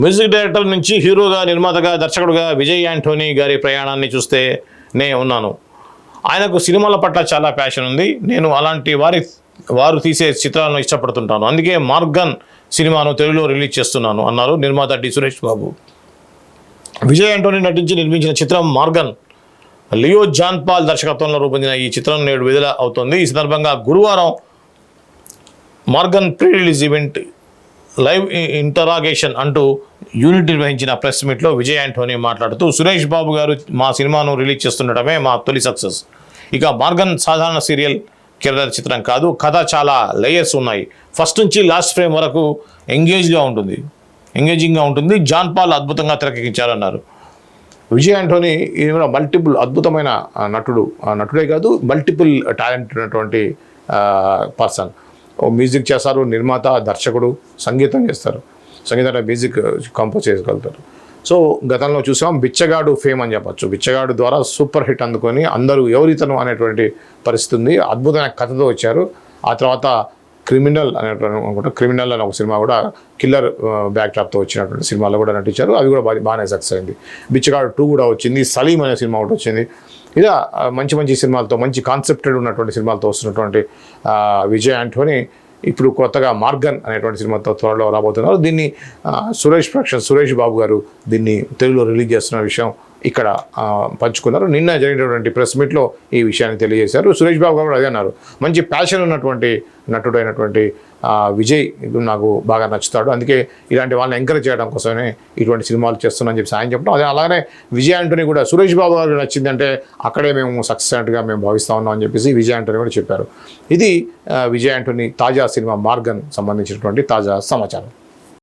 Music director నుంచి హీరోగా నిర్మాతగా దర్శకుడుగా విజయ్ యాంటోనీ గారి ప్రయాణాన్ని చూస్తే నే ఉన్నాను. ఆయనకు సినిమాల పట్ల చాలా ప్యాషన్ ఉంది. నేను అలాంటి వారి వారు తీసే చిత్రాలను ఇష్టపడుతుంటాను. అందుకే మార్గన్ సినిమాను తెలుగులో రిలీజ్ చేస్తున్నాను అన్నారు నిర్మాత డి. సురేష్ బాబు. విజయ్ యాంటోనీ నటించి నిర్మించిన చిత్రం మార్గన్ లియో జాన్ పాల్ దర్శకత్వంలో రూపొందిన ఈ చిత్రం నేడు విడుదల అవుతోంది. ఈ సందర్భంగా గురువారం Maargan pre release event live interrogation అంటూ యూనిట్ నిర్వహించిన ప్రెస్ మీట్లో విజయ్ ఆంటోనీ మాట్లాడుతూ సురేష్ బాబు గారు మా సినిమాను రిలీజ్ చేస్తుండటమే మా తొలి సక్సెస్. ఇక మార్గన్ సాధారణ సీరియల్ కిరదర్ చిత్రం కాదు కథ చాలా లేయర్స్ ఉన్నాయి. ఫస్ట్ నుంచి లాస్ట్ ఫ్రేమ్ వరకు ఎంగేజ్గా ఉంటుంది. ఎంగేజింగ్గా ఉంటుంది. జాన్ పాల్ అద్భుతంగా తెరకెక్కించారన్నారు. విజయ్ ఆంటోనీ ఈయన మల్టిపుల్ అద్భుతమైన నటుడు. ఆ, నటుడే కాదు మల్టిపుల్ టాలెంట్ ఉన్నటువంటి పర్సన్. మ్యూజిక్ చేస్తారు నిర్మాత దర్శకుడు సంగీతం చేస్తారు. సంగీతం మ్యూజిక్ కంపోజ్ చేయగలుగుతారు సో గతంలో చూసాం బిచ్చగాడు ఫేమ్ అని చెప్పచ్చు. బిచ్చగాడు ద్వారా సూపర్ హిట్ అందుకొని అందరూ ఎవరితను అనేటువంటి పరిస్థితి ఉంది. అద్భుతమైన కథతో వచ్చారు. ఆ తర్వాత క్రిమినల్ అనేటువంటి అనుకుంటా క్రిమినల్ అనే ఒక సినిమా కూడా కిల్లర్ బ్యాక్ డ్రాప్తో వచ్చినటువంటి సినిమాలో కూడా నటించారు. అవి కూడా బాగానే సక్సెస్ అయింది. బిచ్చగాడు టూ కూడా వచ్చింది. సలీం అనే సినిమా ఒకటి వచ్చింది. ఇలా మంచి మంచి సినిమాలతో మంచి కాన్సెప్టెడ్ ఉన్నటువంటి సినిమాలతో వస్తున్నటువంటి విజయ్ ఆంటోని ఇప్పుడు కొత్తగా మార్గన్ అనేటువంటి సినిమాతో త్వరలో రాబోతున్నారు. దీన్ని సురేష్ ప్రొడక్షన్ సురేష్ బాబు గారు దీన్ని తెలుగులో రిలీజ్ చేస్తున్న విషయం ఇక్కడ పంచుకున్నారు. నిన్న జరిగినటువంటి ప్రెస్ మీట్లో ఈ విషయాన్ని తెలియజేశారు. సురేష్ బాబు గారు అదే అన్నారు. మంచి ప్యాషన్ ఉన్నటువంటి నటుడైనటువంటి విజయ్ నాకు బాగా నచ్చుతాడు. అందుకే ఇలాంటి వాళ్ళని ఎంకరేజ్ చేయడం కోసమే ఇటువంటి సినిమాలు చేస్తున్నాను చెప్పి సాయం చెప్పడం. అదే అలాగే విజయ్ ఆంటోనీ కూడా సురేష్ బాబు గారు నచ్చిందంటే అక్కడే మేము సక్సెస్ అన్నట్టుగా మేము భావిస్తా ఉన్నాం అని చెప్పేసి విజయ్ ఆంటోనీ కూడా చెప్పారు. ఇది విజయ్ ఆంటోనీ తాజా సినిమా మార్గన్ సంబంధించినటువంటి తాజా సమాచారం.